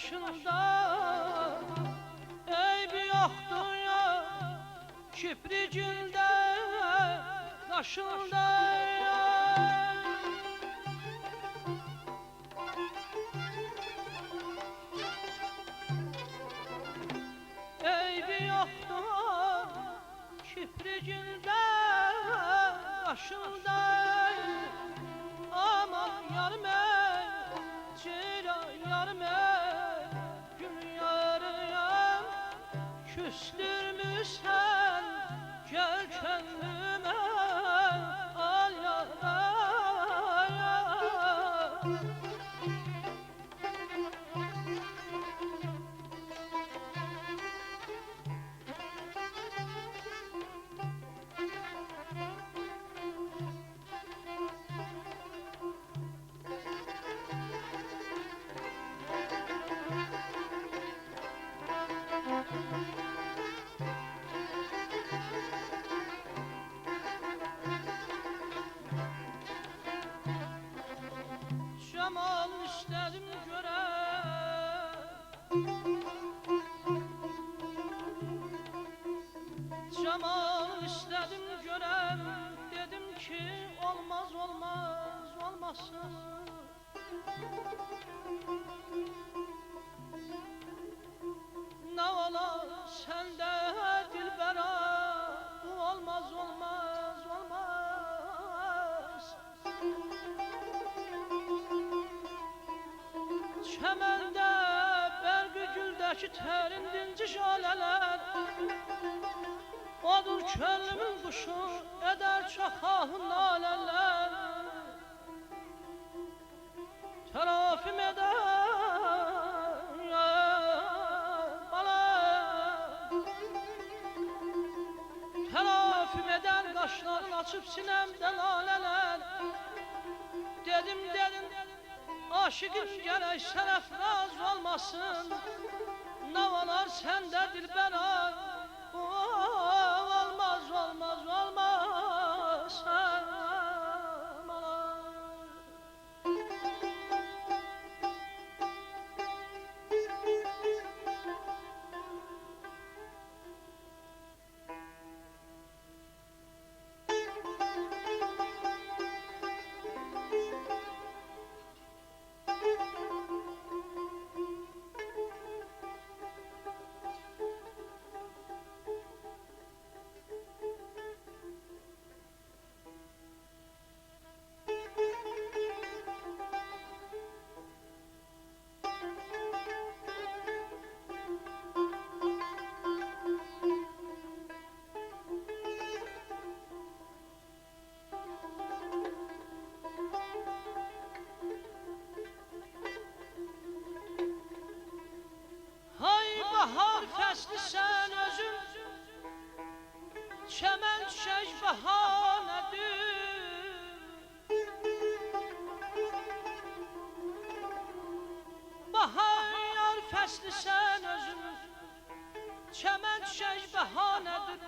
başında Eybi yoktur ya. Kipricinde Kaşında Eybi yoktur kipricinde Kaşında Aman yarım ey Ceylan yarım ey Küstürmüşsen Gel olmasın Ne ola sende dilbera Bu olmaz olmaz olmaz. Çemende bergü güldeki terin dinci şaleler. Odur könlümün kuşu eder çakahın naleler. Terafim bala Terafim eder kaşların açıp sinemde laleler Dedim dedim Aşıkım gerek şerefraz olmasın. Ne olar sende dilbera Çemen çiçek bahanedir Bahar yar fesli sen özün Çemen çiçek bahanedir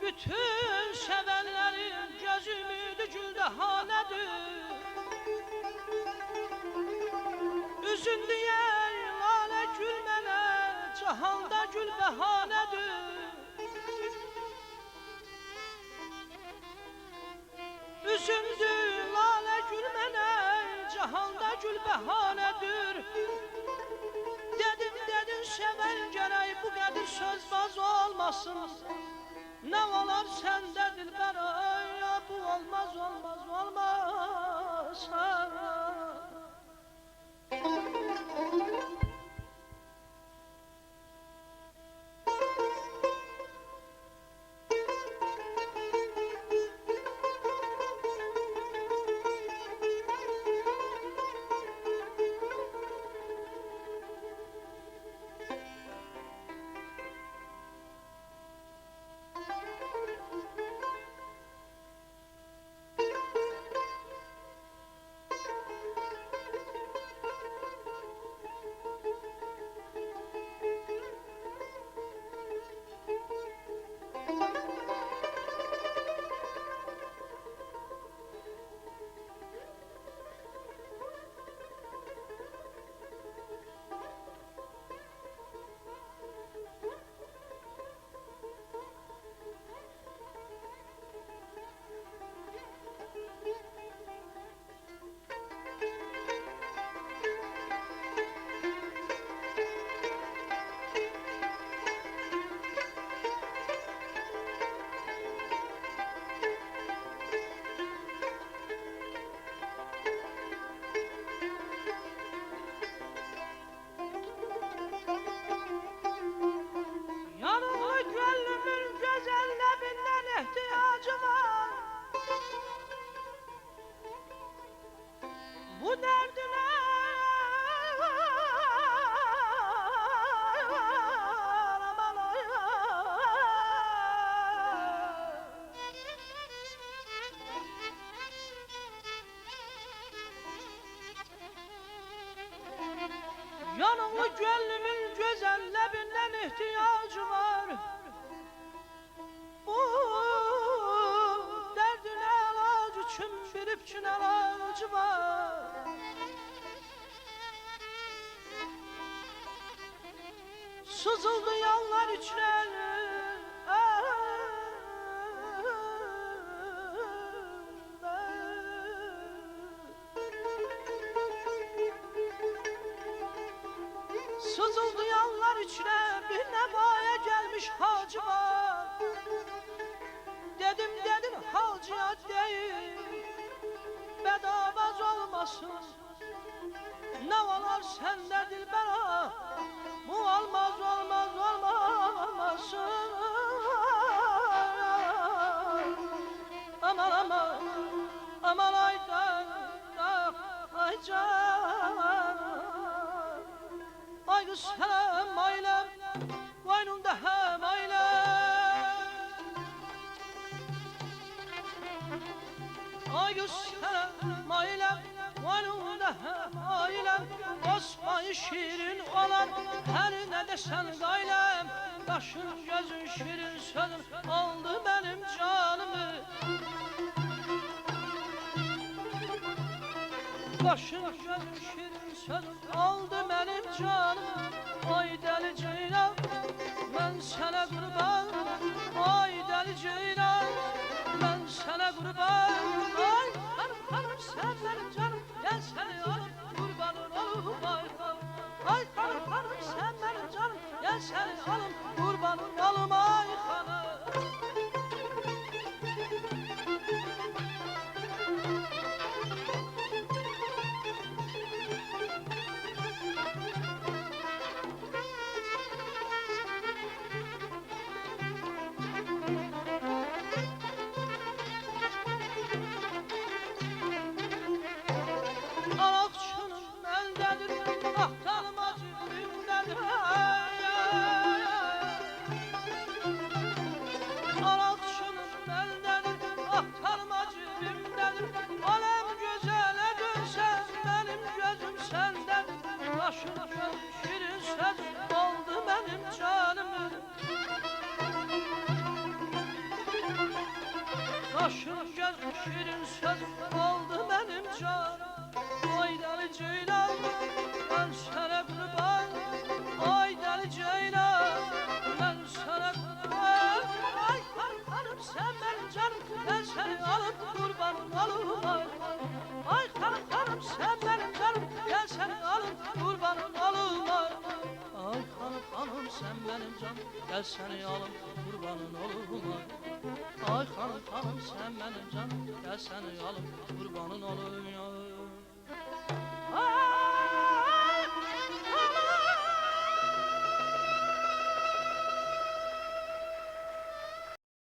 Bütün sevenlerin göz ümidi güldehanedir Üzün diye lale gülmene Cahanda gül behanedir gül behanedir Dedim dedim seven gerek Bu kadar sözbaz olmasın. Ne olar sende dilber ya Bu olmaz olmaz olmaz. ha. Yanımlı gönlümün güzel lebinden ihtiyacı var. Bu derdin ilacı için bir için ilacı var. Sızıldı yollar içine Sızıldı yollar içine bir nebaya gelmiş hacı var Dedim dedim hacıya değil Bedavaz olmasın. Ne var sende dilbera Bu olmaz olmaz. olmasın ailem Ay kız selam ailem Vaynunda hem ailem Osman şirin olan Her ne desen gaylem. Kaşın gözün şirin sözün Aldı benim canımı Gözün şirin sözün Aldı benim canımı Ay deli ceylan Ben sana kurban. Ay deli ceylan Ben sana kurban. Ay hanım hanım sen benim canım. Gel seni alıp sen benim canım gel seni alıp kurbanın olurum ay Ay hanım hanım sen benim canım gel seni alıp kurbanın olayım ya